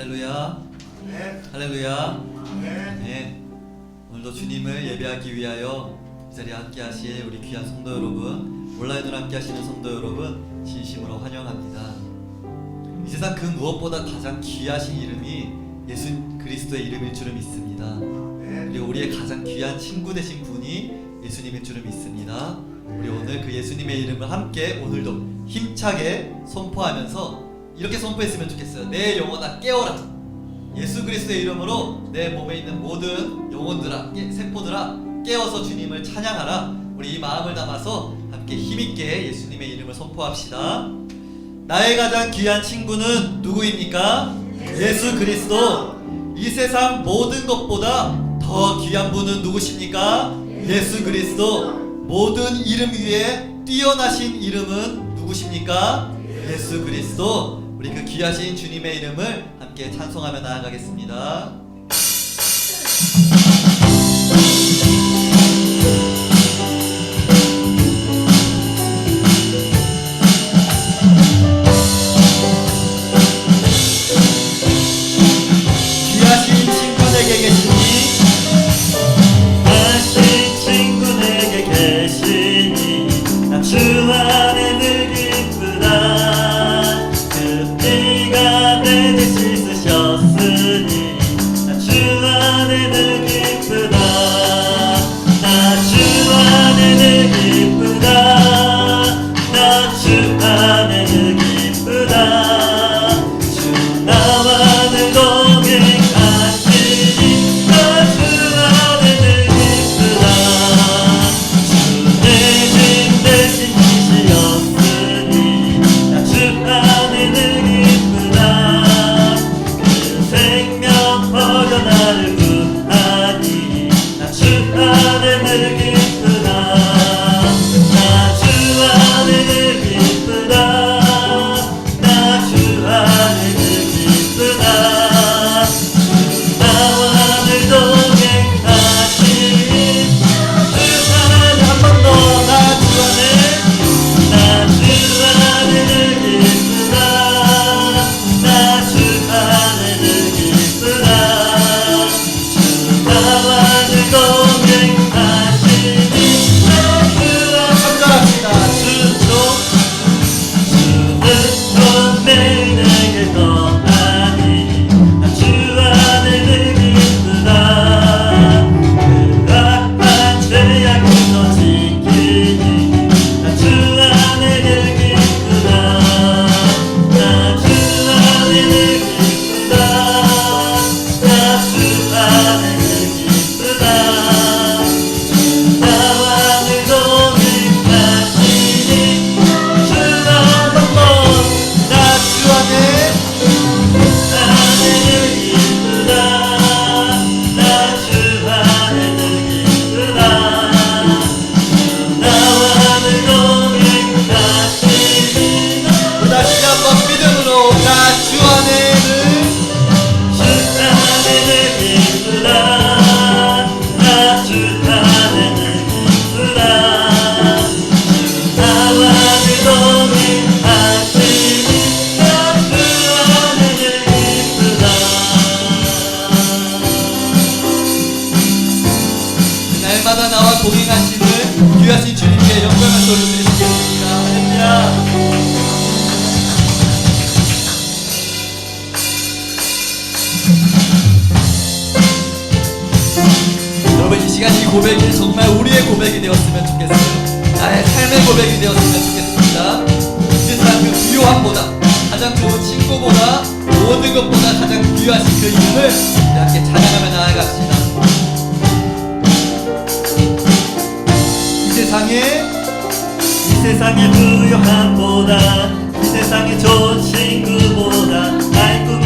할렐루야. 네. 할렐루야. 네. 네. 오늘도 주님을 예배하기 위하여 이 자리에 함께 하실 우리 귀한 성도 여러분, 온라인으로 함께 하시는 성도 여러분, 진심으로 환영합니다. 이 세상 그 무엇보다 가장 귀하신 이름이 예수 그리스도의 이름일 줄을 믿습니다. 네. 그리고 우리의 가장 귀한 친구 되신 분이 예수님일 줄을 믿습니다. 우리 오늘 그 예수님의 이름을 함께 오늘도 힘차게 선포하면서 이렇게 선포했으면 좋겠어요. 내 영혼아 깨어라. 예수 그리스도의 이름으로 내 몸에 있는 모든 영혼들아, 깨- 세포들아 깨어서 주님을 찬양하라. 우리 이 마음을 담아서 함께 힘있게 예수님의 이름을 선포합시다. 나의 가장 귀한 친구는 누구입니까? 예수 그리스도. 이 세상 모든 것보다 더 귀한 분은 누구십니까? 예수 그리스도. 모든 이름 위에 뛰어나신 이름은 누구십니까? 예수 그리스도. 우리 그 귀하신 주님의 이름을 함께 찬송하며 나아가겠습니다. 나와 동행하시는 귀하신 주님께 영광을 돌려드리시겠습니다. 할렐루야. 여러분 이 시간 이 고백이 정말 우리의 고백이 되었으면 좋겠어요. 나의 삶의 고백이 되었으면 좋겠습니다. 이 세상 그 귀요함보다 가장 좋은 친구보다 모든 것보다 가장 귀하신 그 이름을 함께 찬양하며 나아갑시다. 세상에 이 세상의 부요함보다 이 세상의 좋은 친구보다 나의 꿈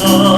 Oh.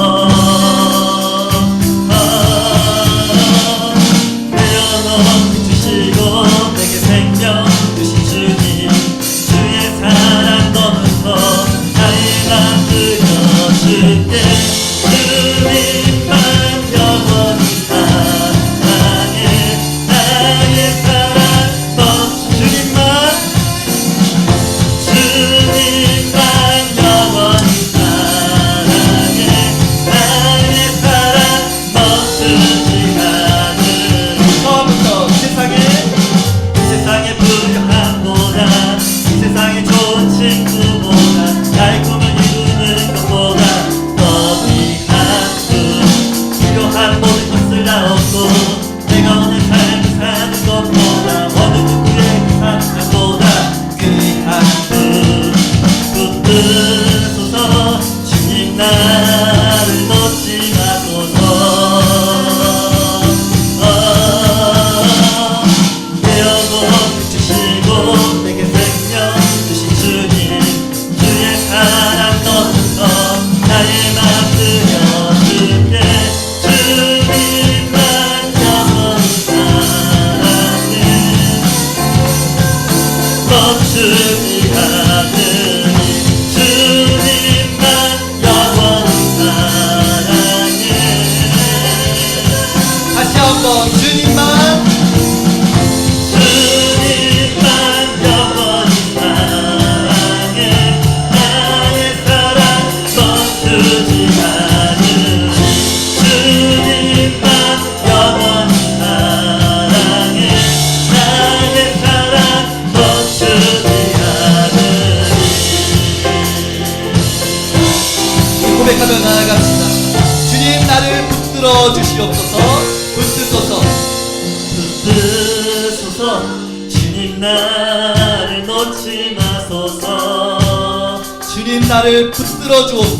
주시옵소서 붙드소서 붙드소서 주님 나를 놓지 마소서. 주님 나를 붙들어 주옵소서.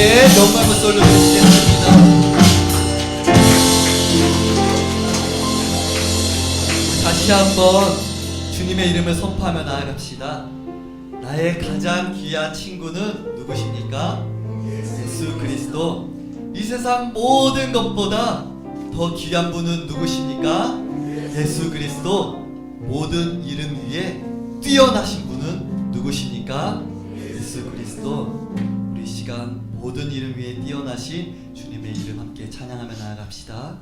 함께 너무 한번 쏠려주시겠습니다. 다시 한번 주님의 이름을 선포하며 나아갑시다. 나의 가장 귀한 친구는 누구십니까? 예수 그리스도. 이 세상 모든 것보다 더 귀한 분은 누구십니까? 예수 그리스도. 모든 이름 위에 뛰어나신 분은 누구십니까? 예수 그리스도. 우리 시간 모든 이름 위에 뛰어나신 주님의 이름 함께 찬양하며 나아갑시다.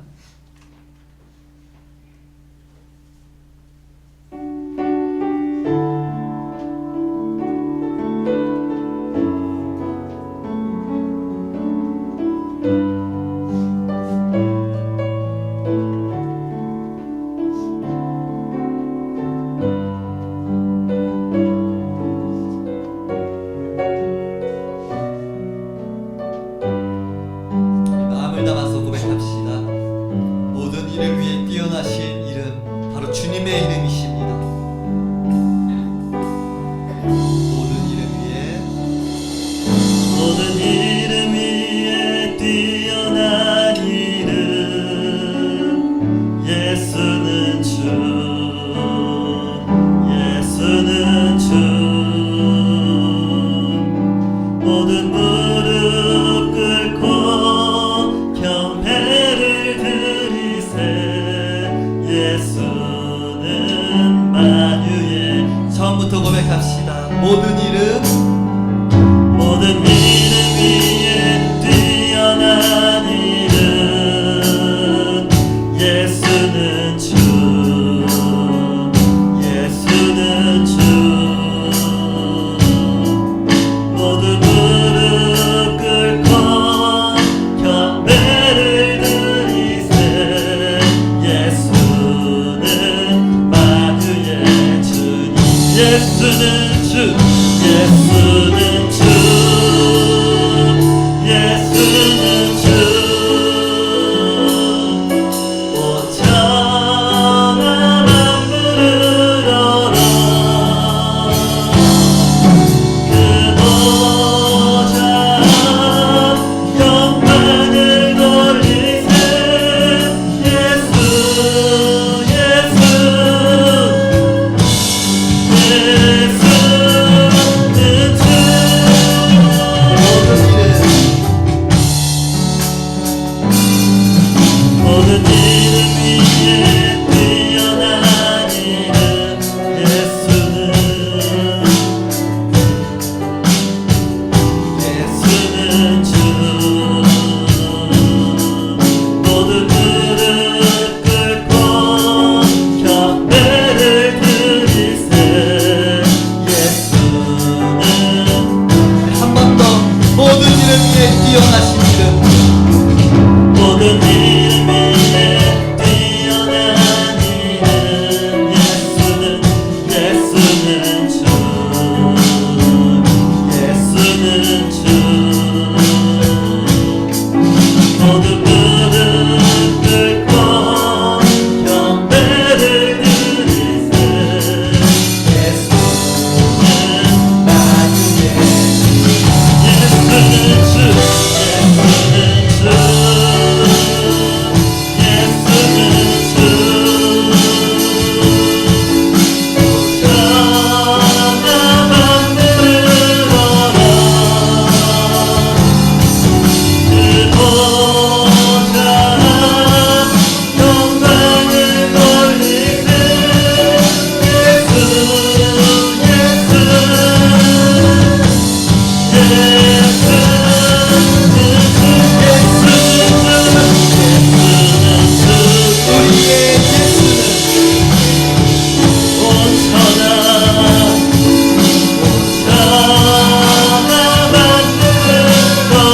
뛰어나십니다.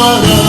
tomorrow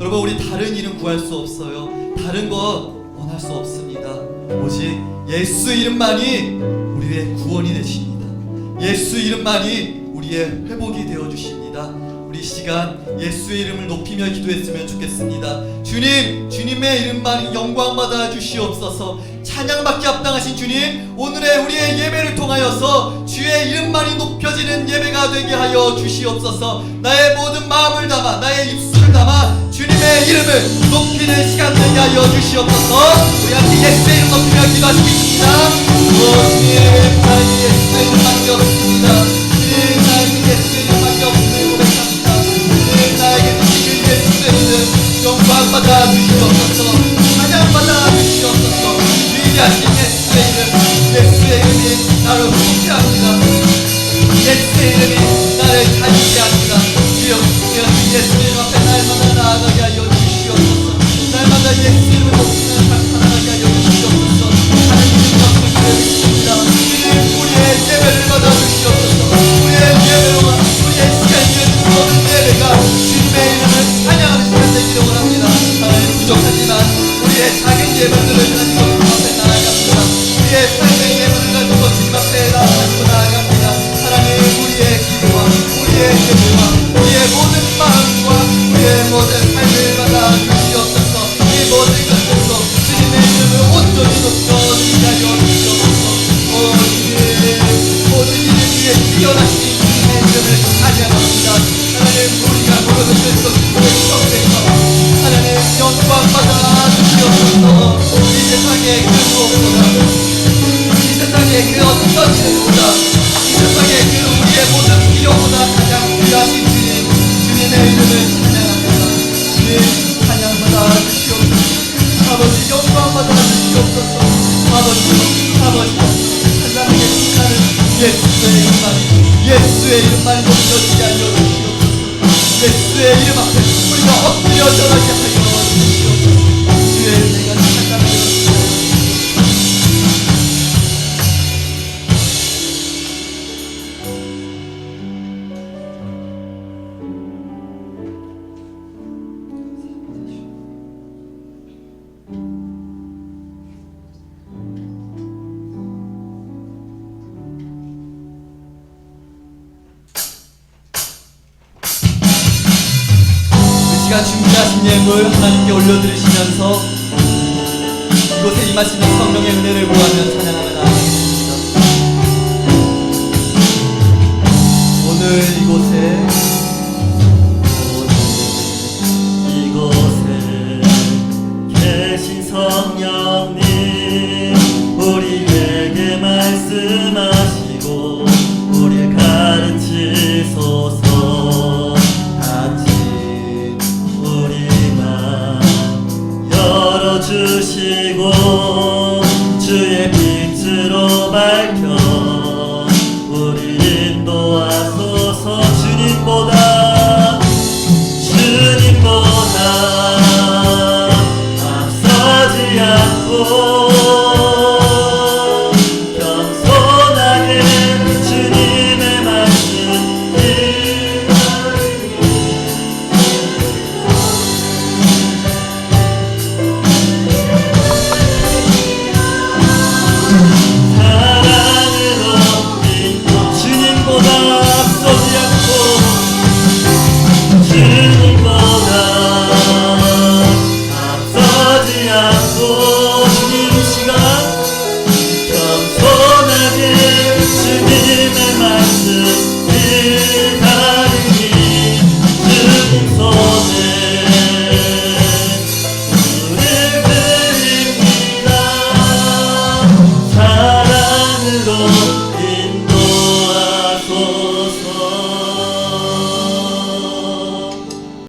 여러분 우리 다른 이름 구할 수 없어요. 다른 것 원할 수 없습니다. 오직 예수 이름만이 우리의 구원이 되십니다. 예수 이름만이 우리의 회복이 되어 주십니다. 우리 시간 예수 이름을 높이며 기도했으면 좋겠습니다. 주님, 주님의 이름만 영광받아 주시옵소서. 찬양밖에 합당하신 주님, 오늘의 우리의 예배를 통하여서 주의 이름만이 높여지는 예배가 되게 하여 주시옵소서. 나의 모든 마음을 담아 나의 입술 담아 주님의 이름을 높이는 시간 되게 하여 주시옵소서. 우리 함께 예수의 이름 높이며 기도하시겠습니다. 주님 하나님 예수의 이제 만들어. 무 예물 하나님께 올려드리시면서 이곳에 임하시는 성령의 은혜를 구하며 찬양하며 나아가겠습니다. 오늘 이곳에